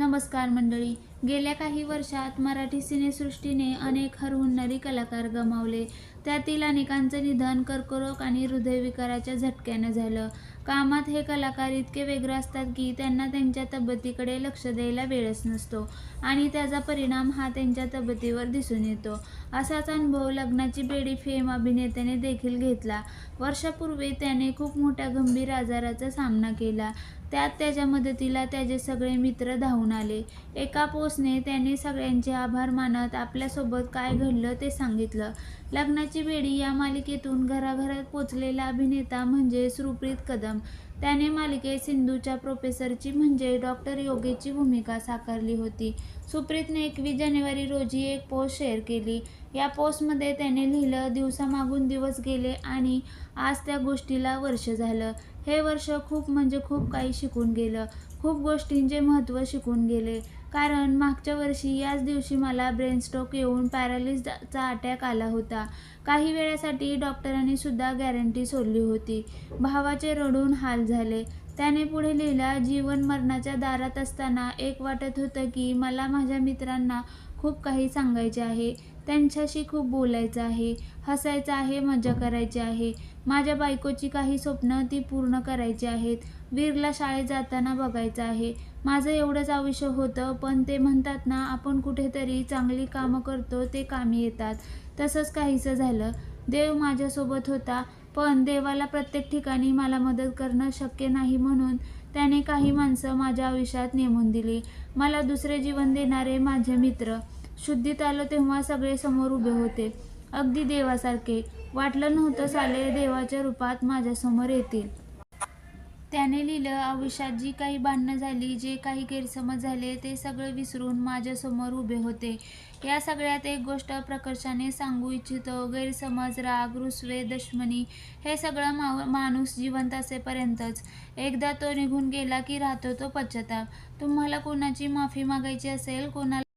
नमस्कार मंडळी. गेल्या काही वर्षात मराठी सिनेसृष्टीने अनेक हरहुन्नरी कलाकार गमावले. त्यातील अनेकांचं निधन कर्करोग आणि हृदयविकाराच्या झटक्यानं झालं. कामात हे कलाकार इतके वेगळे असतात की त्यांना त्यांच्या तब्येतीकडे लक्ष द्यायला वेळच नसतो आणि त्याचा परिणाम हा त्यांच्या तब्येतीवर दिसून येतो. असाच अनुभव लग्नाची बेडी फेम अभिनेत्याने देखील घेतला. वर्षापूर्वी त्याने खूप मोठ्या गंभीर आजाराचा सामना केला. त्यात त्याच्या मदतीला त्याचे सगळे मित्र धावून आले. एका बोसने त्याने सगळ्यांचे आभार मानत आपल्यासोबत काय घडलं ते सांगितलं. लग्नाची बेडी या मालिकेतून घराघरात पोचलेला अभिनेता म्हणजे सुप्रीत कदम. त्याने मालिकेत सिंधूच्या प्रोफेसरची म्हणजे डॉक्टर योगेची भूमिका साकारली होती. सुप्रीतने एकवीस जानेवारी रोजी एक पोस्ट शेअर केली. या पोस्टमध्ये त्याने लिहिलं दिवसामागून दिवस गेले आणि आज त्या गोष्टीला वर्ष झालं. हे वर्ष खूप म्हणजे खूप काही शिकून गेलं. खूप गोष्टींचे महत्त्व शिकून गेले. कारण मागच्या वर्षी याच दिवशी मला ब्रेनस्ट्रोक येऊन पॅरालिसचा अटॅक आला होता. काही वेळासाठी डॉक्टरांनी सुद्धा गॅरंटी सोडली होती. भावाचे रडून हाल झाले. त्याने पुढे लिहिला जीवन मरणाच्या दारात असताना एक वाटत होतं की मला माझ्या मित्रांना खूप काही सांगायचे आहे. त्यांच्याशी खूप बोलायचं आहे. हसायचं आहे मजा करायची आहे. माझ्या बायकोची काही स्वप्न ती पूर्ण करायची आहेत. वीरला शाळेत जाताना बघायचं आहे. माझं एवढंच आयुष्य होतं पण ते म्हणतात ना आपण कुठेतरी चांगली कामं करतो ते कामी येतात. तसंच काहीसं झालं. देव माझ्यासोबत होता. पण देवाला प्रत्येक ठिकाणी मला मदत करणं शक्य नाही म्हणून त्याने काही माणसं माझ्या आयुष्यात नेमून दिली. मला दुसरे जीवन देणारे माझे मित्र शुद्धीत आलो तेव्हा सगळे समोर उभे होते. अगदी देवासारखे. वाटलं नव्हतं साले देवाच्या रूपात माझ्यासमोर येतील. त्याने लिहिलं आयुष्यात जी काही भांडणं झाली जे काही गैरसमज झाले ते सगळं विसरून माझ्यासमोर उभे होते. या सगळ्यात एक गोष्ट प्रकर्षाने सांगू इच्छितो. गैरसमज राग रुसवे दशमनी हे सगळं मा माणूस जिवंत असेपर्यंतच. एकदा तो निघून गेला की राहतो तो पश्चाताप. तुम्हाला कोणाची माफी मागायची असेल कोणाला